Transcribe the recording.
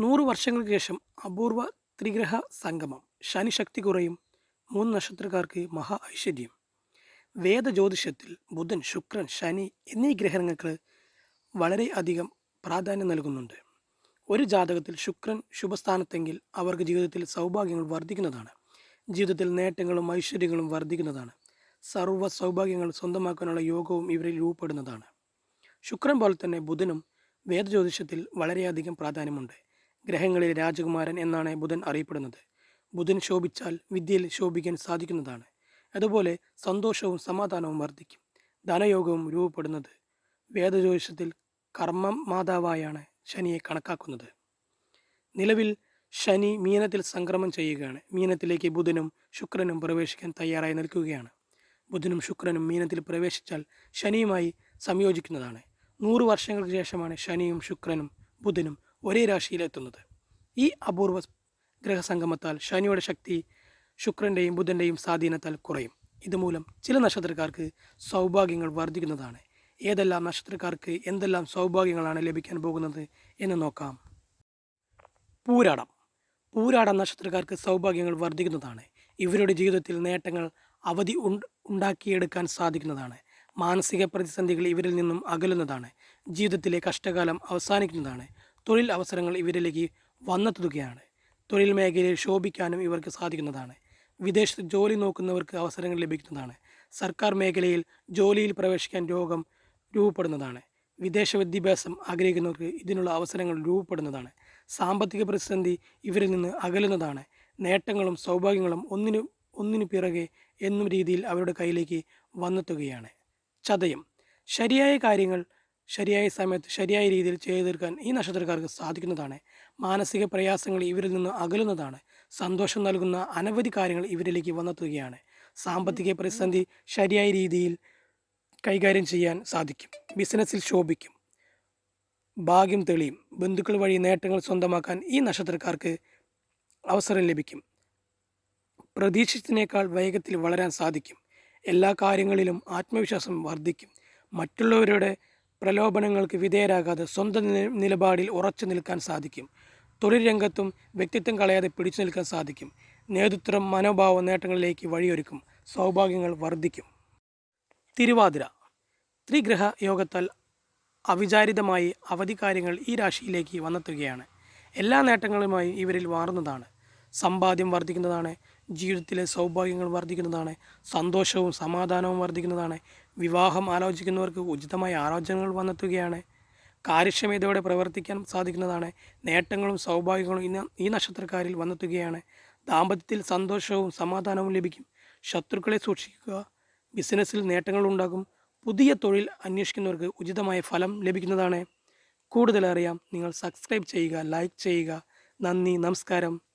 നൂറ് വർഷങ്ങൾക്ക് ശേഷം അപൂർവ ത്രിഗ്രഹ സംഗമം. ശനി ശക്തി കുറയും. മൂന്ന് നക്ഷത്രക്കാർക്ക് മഹാ ഐശ്വര്യം. വേദജ്യോതിഷത്തിൽ ബുധൻ ശുക്രൻ ശനി എന്നീ ഗ്രഹങ്ങൾക്ക് വളരെ അധികം പ്രാധാന്യം നൽകുന്നുണ്ട്. ഒരു ജാതകത്തിൽ ശുക്രൻ ശുഭസ്ഥാനത്തെങ്കിൽ അവർക്ക് ജീവിതത്തിൽ സൗഭാഗ്യങ്ങൾ വർദ്ധിക്കുന്നതാണ്. ജീവിതത്തിൽ നേട്ടങ്ങളും ഐശ്വര്യങ്ങളും വർദ്ധിക്കുന്നതാണ്. സർവ സൗഭാഗ്യങ്ങൾ സ്വന്തമാക്കാനുള്ള യോഗവും ഇവരിൽ രൂപപ്പെടുന്നതാണ്. ശുക്രൻ പോലെ തന്നെ ബുധനും വേദജ്യോതിഷത്തിൽ വളരെയധികം പ്രാധാന്യമുണ്ട്. ഗ്രഹങ്ങളിലെ രാജകുമാരൻ എന്നാണ് ബുധൻ അറിയപ്പെടുന്നത്. ബുധൻ ശോഭിച്ചാൽ വിദ്യയിൽ ശോഭിക്കാൻ സാധിക്കുന്നതാണ്. അതുപോലെ സന്തോഷവും സമാധാനവും വർദ്ധിക്കും. ധനയോഗവും രൂപപ്പെടുന്നത് വേദജ്യോതിഷത്തിൽ കർമ്മ മാതാവായാണ് ശനിയെ കണക്കാക്കുന്നത്. നിലവിൽ ശനി മീനത്തിൽ സംക്രമം ചെയ്യുകയാണ്. മീനത്തിലേക്ക് ബുധനും ശുക്രനും പ്രവേശിക്കാൻ തയ്യാറായി നിൽക്കുകയാണ്. ബുധനും ശുക്രനും മീനത്തിൽ പ്രവേശിച്ചാൽ ശനിയുമായി സംയോജിക്കുന്നതാണ്. നൂറ് വർഷങ്ങൾക്ക് ശേഷമാണ് ശനിയും ശുക്രനും ബുധനും ഒരേ രാശിയിലെത്തുന്നത്. ഈ അപൂർവ ഗ്രഹസംഗമത്താൽ ശനിയുടെ ശക്തി ശുക്രന്റെയും ബുധന്റെയും സ്വാധീനത്താൽ കുറയും. ഇതുമൂലം ചില നക്ഷത്രക്കാർക്ക് സൗഭാഗ്യങ്ങൾ വർദ്ധിക്കുന്നതാണ്. ഏതെല്ലാം നക്ഷത്രക്കാർക്ക് എന്തെല്ലാം സൗഭാഗ്യങ്ങളാണ് ലഭിക്കാൻ പോകുന്നത് എന്ന് നോക്കാം. പൂരാടം. പൂരാടം നക്ഷത്രക്കാർക്ക് സൗഭാഗ്യങ്ങൾ വർദ്ധിക്കുന്നതാണ്. ഇവരുടെ ജീവിതത്തിൽ നേട്ടങ്ങൾ അവധി ഉണ്ട ഉണ്ടാക്കിയെടുക്കാൻ സാധിക്കുന്നതാണ്. മാനസിക പ്രതിസന്ധികൾ ഇവരിൽ നിന്നും അകലുന്നതാണ്. ജീവിതത്തിലെ കഷ്ടകാലം അവസാനിക്കുന്നതാണ്. തൊഴിൽ അവസരങ്ങൾ ഇവരിലേക്ക് വന്നെത്തുകയാണ്. തൊഴിൽ മേഖലയിൽ ശോഭിക്കാനും ഇവർക്ക് സാധിക്കുന്നതാണ്. വിദേശത്ത് ജോലി നോക്കുന്നവർക്ക് അവസരങ്ങൾ ലഭിക്കുന്നതാണ്. സർക്കാർ മേഖലയിൽ ജോലിയിൽ പ്രവേശിക്കാൻ രോഗം രൂപപ്പെടുന്നതാണ്. വിദേശ വിദ്യാഭ്യാസം ആഗ്രഹിക്കുന്നവർക്ക് ഇതിനുള്ള അവസരങ്ങൾ രൂപപ്പെടുന്നതാണ്. സാമ്പത്തിക പ്രതിസന്ധി ഇവരിൽ നിന്ന് അകലുന്നതാണ്. നേട്ടങ്ങളും സൗഭാഗ്യങ്ങളും ഒന്നിനു ഒന്നിനു പിറകെ എന്നും രീതിയിൽ അവരുടെ കയ്യിലേക്ക് വന്നെത്തുകയാണ്. ചതയം. ശരിയായ കാര്യങ്ങൾ ശരിയായ സമയത്ത് ശരിയായ രീതിയിൽ ചെയ്തു തീർക്കാൻ ഈ നക്ഷത്രക്കാർക്ക് സാധിക്കുന്നതാണ്. മാനസിക പ്രയാസങ്ങൾ ഇവരിൽ നിന്ന് അകലുന്നതാണ്. സന്തോഷം നൽകുന്ന അനവധി കാര്യങ്ങൾ ഇവരിലേക്ക് വന്നെത്തുകയാണ്. സാമ്പത്തിക പ്രതിസന്ധി ശരിയായ രീതിയിൽ കൈകാര്യം ചെയ്യാൻ സാധിക്കും. ബിസിനസ്സിൽ ശോഭിക്കും. ഭാഗ്യം തെളിയും. ബന്ധുക്കൾ വഴി നേട്ടങ്ങൾ സ്വന്തമാക്കാൻ ഈ നക്ഷത്രക്കാർക്ക് അവസരം ലഭിക്കും. പ്രതീക്ഷിച്ചതിനേക്കാൾ വേഗത്തിൽ വളരാൻ സാധിക്കും. എല്ലാ കാര്യങ്ങളിലും ആത്മവിശ്വാസം വർദ്ധിക്കും. മറ്റുള്ളവരുടെ പ്രലോഭനങ്ങൾക്ക് വിധേയരാകാതെ സ്വന്തം നിലപാടിൽ ഉറച്ചു നിൽക്കാൻ സാധിക്കും. തൊഴിൽ രംഗത്തും വ്യക്തിത്വം കളയാതെ പിടിച്ചു നിൽക്കാൻ സാധിക്കും. നേതൃത്വം മനോഭാവ നേട്ടങ്ങളിലേക്ക് വഴിയൊരുക്കും. സൗഭാഗ്യങ്ങൾ വർദ്ധിക്കും. തിരുവാതിര. ത്രിഗ്രഹ യോഗത്താൽ അവിചാരിതമായി അവധി കാര്യങ്ങൾ ഈ രാശിയിലേക്ക് വന്നെത്തുകയാണ്. എല്ലാ നേട്ടങ്ങളുമായി ഇവരിൽ വാർന്നതാണ് സമ്പാദ്യം വർദ്ധിക്കുന്നതാണ്. ജീവിതത്തിലെ സൗഭാഗ്യങ്ങൾ വർദ്ധിക്കുന്നതാണ്. സന്തോഷവും സമാധാനവും വർദ്ധിക്കുന്നതാണ്. വിവാഹം ആലോചിക്കുന്നവർക്ക് ഉചിതമായ ആലോചനകൾ വന്നെത്തുകയാണ്. കാര്യക്ഷമതയോടെ പ്രവർത്തിക്കാൻ സാധിക്കുന്നതാണ്. നേട്ടങ്ങളും സൗഭാഗ്യങ്ങളും ഇന്ന് ഈ നക്ഷത്രക്കാരിൽ വന്നെത്തുകയാണ്. ദാമ്പത്യത്തിൽ സന്തോഷവും സമാധാനവും ലഭിക്കും. ശത്രുക്കളെ സൂക്ഷിക്കുക. ബിസിനസ്സിൽ നേട്ടങ്ങൾ ഉണ്ടാകും. പുതിയ തൊഴിൽ അന്വേഷിക്കുന്നവർക്ക് ഉചിതമായ ഫലം ലഭിക്കുന്നതാണ്. കൂടുതലറിയാം നിങ്ങൾ സബ്സ്ക്രൈബ് ചെയ്യുക ലൈക്ക് ചെയ്യുക. നന്ദി നമസ്കാരം.